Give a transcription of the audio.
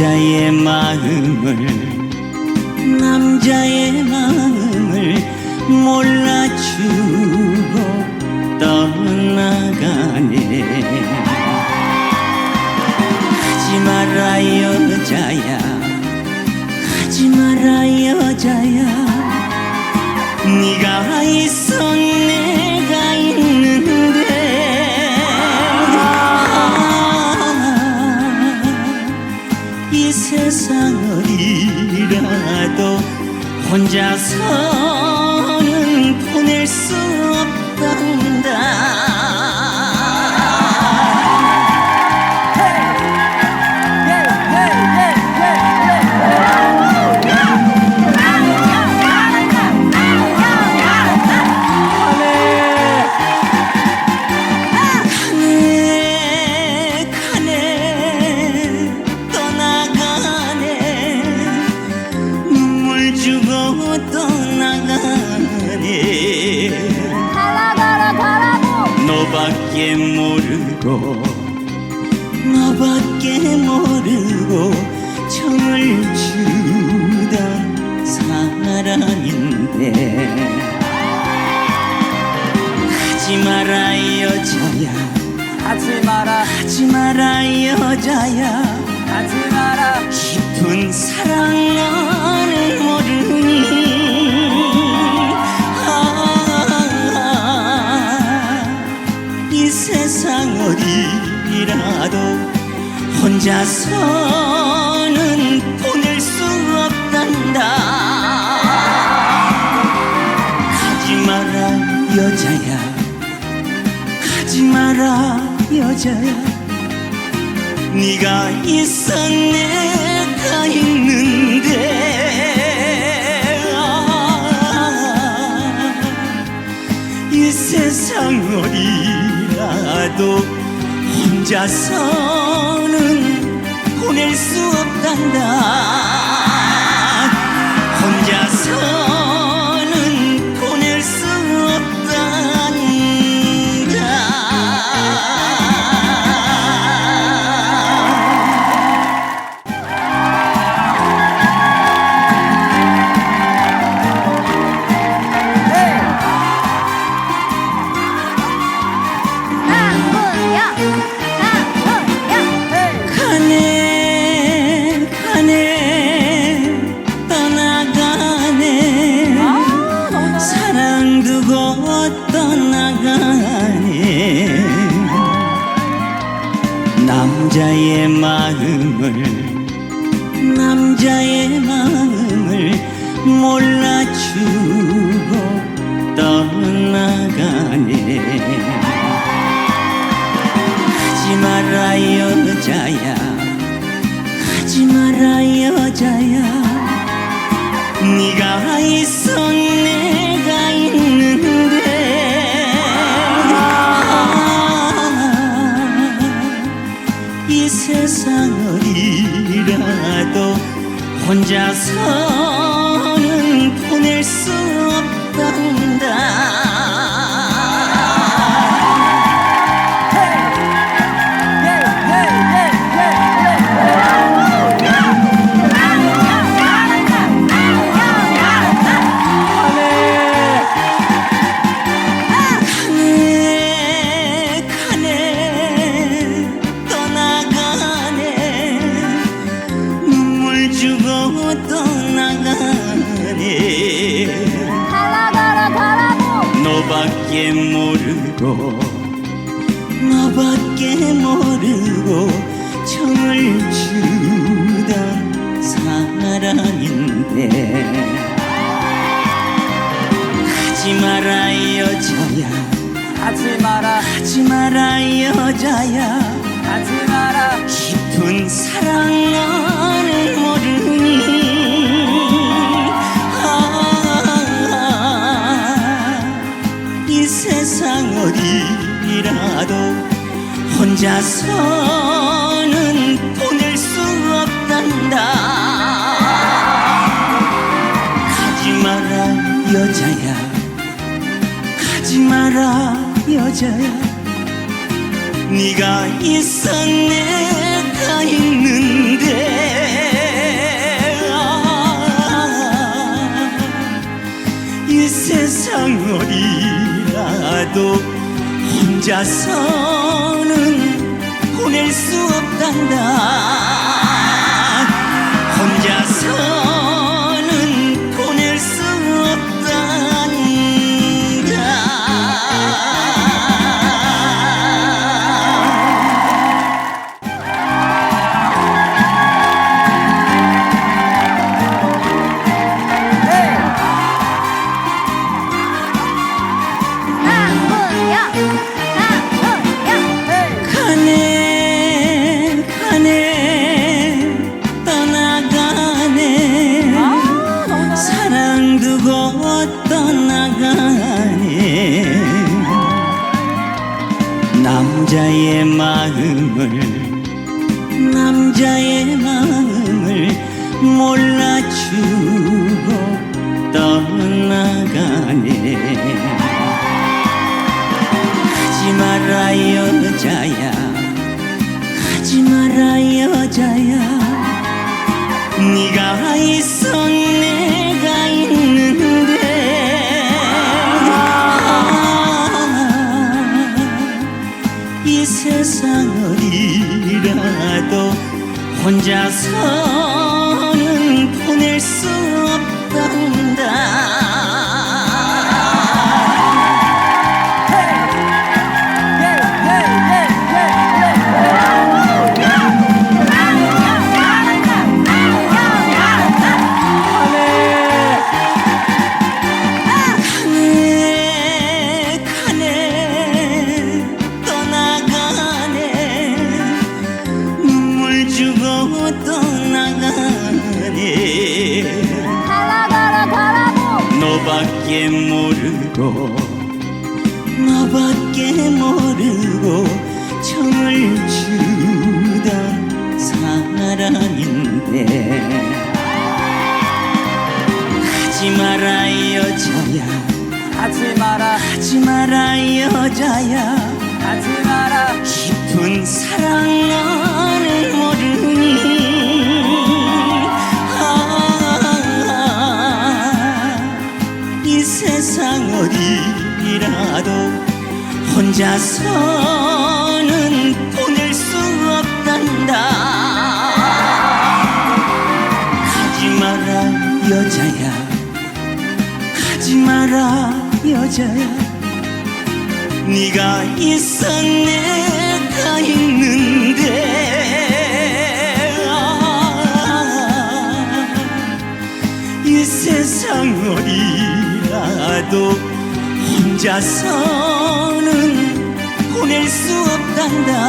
남자의 마음을 남자의 마음을 몰라주고 떠나가네. 가지 마라 여자야. 가지 마라 여자야. 네가 있어 너밖에 모르고 정을 주던 사람인데. 가지 마라 여자야. 하지 마라. 하지 마라 여자야. 하지 마라. 깊은 사랑 너 혼자서는 보낼 수 없단다. 가지 마라 여자야. 가지 마라 여자야. 네가 있어 내가 있는데. 아, 이 세상 어디라도 수 없단다 남자의 마음을 남자의 마음을 몰라주고 떠나가네. 가지 마라 여자야. 가지 마라 여자야. 네가 있어 세상 어디라도 혼자서 너밖에 모르고 너밖에 모르고 정을 주던 사람인데 가지 마라 여자야. 하지 마라. 하지 마라 여자야. 하지 마라. 깊은 사랑 너 혼자서는 보낼 수 없단다. 가지 마라 여자야. 가지 마라 여자야. 네가 있어 내가 있는데. 아, 어디라도 혼자서는 보낼 수 없단다 남자의 마음을 남자의 마음을 몰라주고 떠나가네. 가지 마라 여자야. 가지 마라 여자야. 네가 있어 혼자서는 보낼 수 없단다 너밖에 모르고 너밖에 모르고 정을 주던 사람인데 가지 마라 여자야. 하지 마라. 하지 마라 여자야. 하지 마라. 깊은 사랑을 모르니 세상 어디라도 혼자서는 보낼 수 없단다. 가지 마라 여자야. 가지 마라 여자야. 네가 있어 내가 있는 혼자서는 보낼 수 없단다